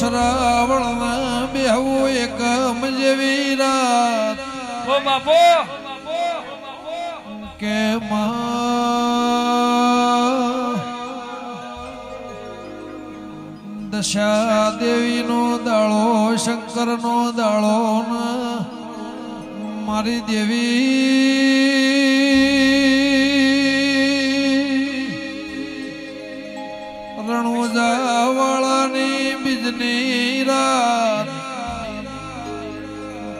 શ્રાવણ બેહવું એકમ જેવી રાત. ઓ બાપો! કે દશા દશા દેવીનો દાળો શંકરનો દાળો ને મારી દેવી. રણુજા વાળાની બીજની રાત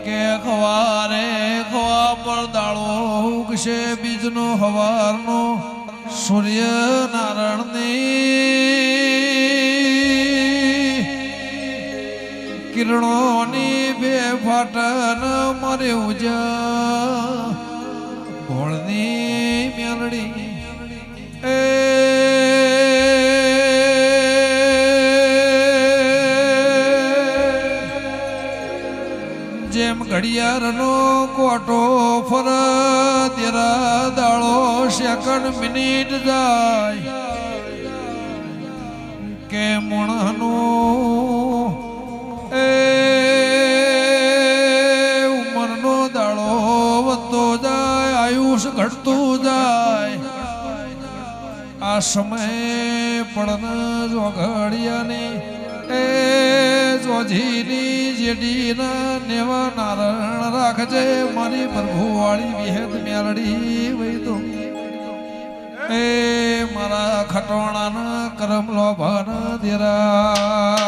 કે ખવારે ખવા પર દાળો ઉગશે બીજનો હવારનો સૂર્ય નારાયણની કિરણોની બે ફાટન મરે ઉજા, ભોળની મેલડી જેમ ઘડિયાળનો કોટો ફર તેરા દાળો સેકન્ડ મિનિટ જાય. કે મણનું એ ઉંમરનો દાળો વધતો જાય, આયુષ ઘટતું જાય. આ સમય પણ જોઘડિયાની એ જોજીની જેડીના નેવા નારણ રાખજે. મારી પ્રભુવાળી વિહેદ મેલડી વૈદો એ મારા ખટોણાના કરમ લોભાના ધીરા